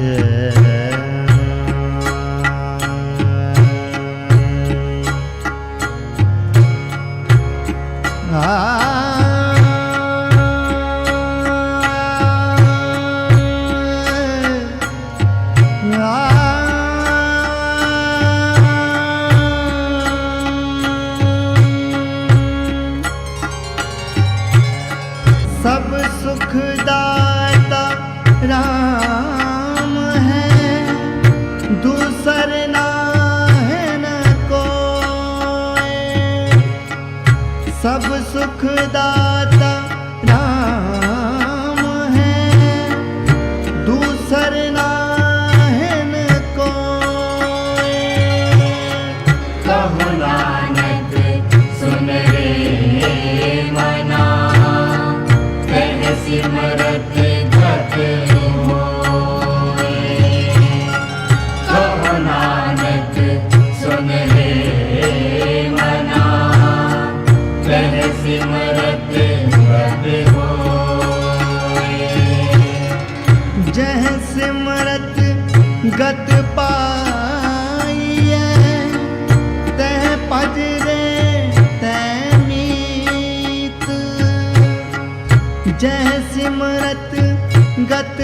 Yeah. ਸਰਨਾਹਨ ਕੋਏ। ਕਹੋ ਨਾਨਕ ਸੁਨ ਰੇ ਮਨਾ। ਕਹਿ ਸਿਮਰਤ ਜਤ ਹੋਏ ਕਹੋ ਨਾਨਕ ਸੁਨ ਰੇ ਮਨਾ। ਕਹਿ ਸਿਮਰਤ ਜੈ ਸਿਮਰਤ ਗਤ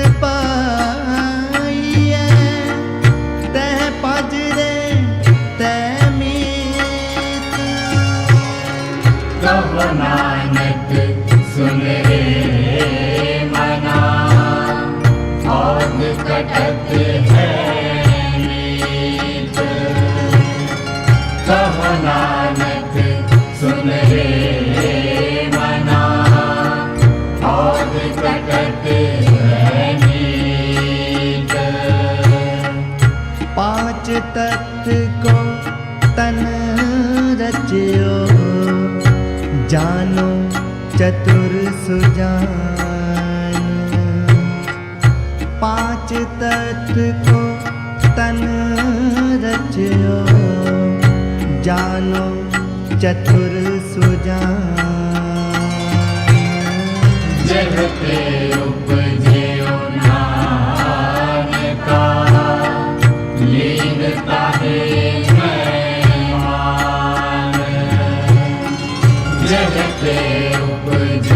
ਜਗਤ ਕੋ ਤਨ ਰਚਿਓ ਜਾਨੋ ਚਤੁਰ ਸੁਜਾਨ ਜਗਤੇ ਉਪਜਿਓ ਨਾਨਕਾ ਲੀਨ ਤਾਹੇ ਮਹਿਮਾਨ ਜਗਤੇ ਉਪਜਿਓ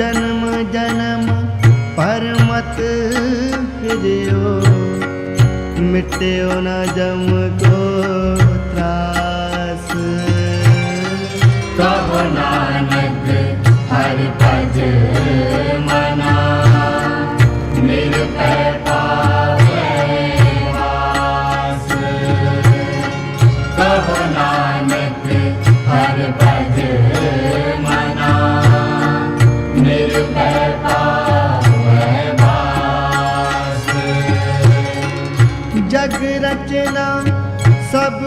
ਜਨਮ ਜਨਮ ਪਰਮਤ ਫਿਰਿਓ। ਮਿਟਿਓ ਨਾ ਜਮ ਕੋ ਤਰਾਸ। ਕਹੋ ਨਾਨਕ ਹਰਿ ਭਜੇ।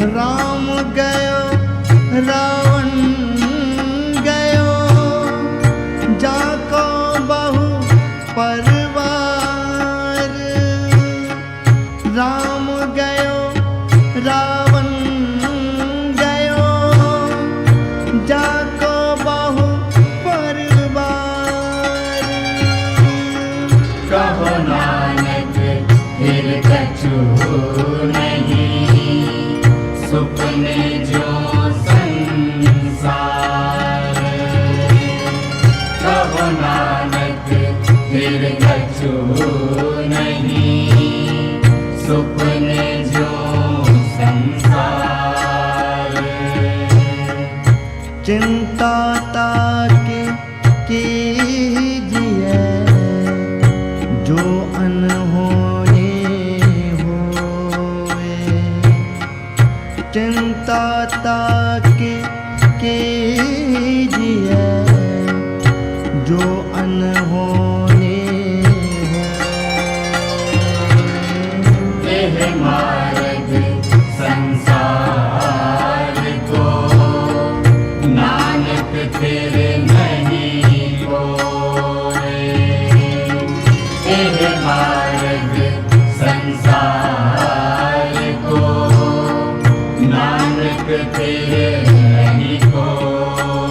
ਰਾਮ ਗਇਓ ਰਾਵਣ चिंता तेरे हरि को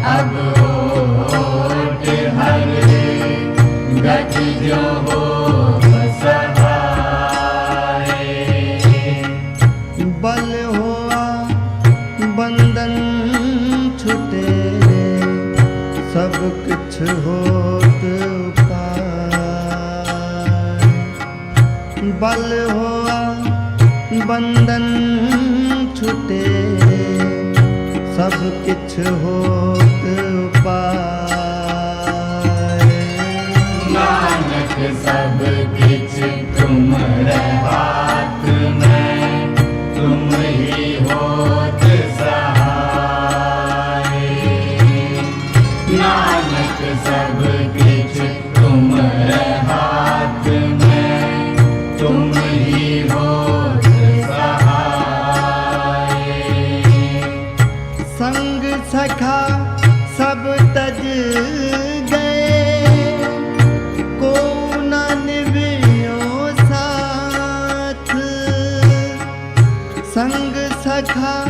ਅਬ ਹੋਟ ਹਰੇ ਗਤੀ ਜੋ ਹੋ ਸਹਾਰੇ ਬਲ ਹੋਆ ਬੰਧਨ ਛੁਟੇ ਸਭ ਕਿਛ ਹੋਤ ਉਪਾਰ। ਬਲ ਹੋਆ ਬੰਧਨ ਛੁਟੇ ਸਭ ਕਿਛ ਹੋਤ ਉਪਾਇ ਨਾਨਕ ਸਭ ਕਿਛ ਤੁਮ ਰਹਾ রাখা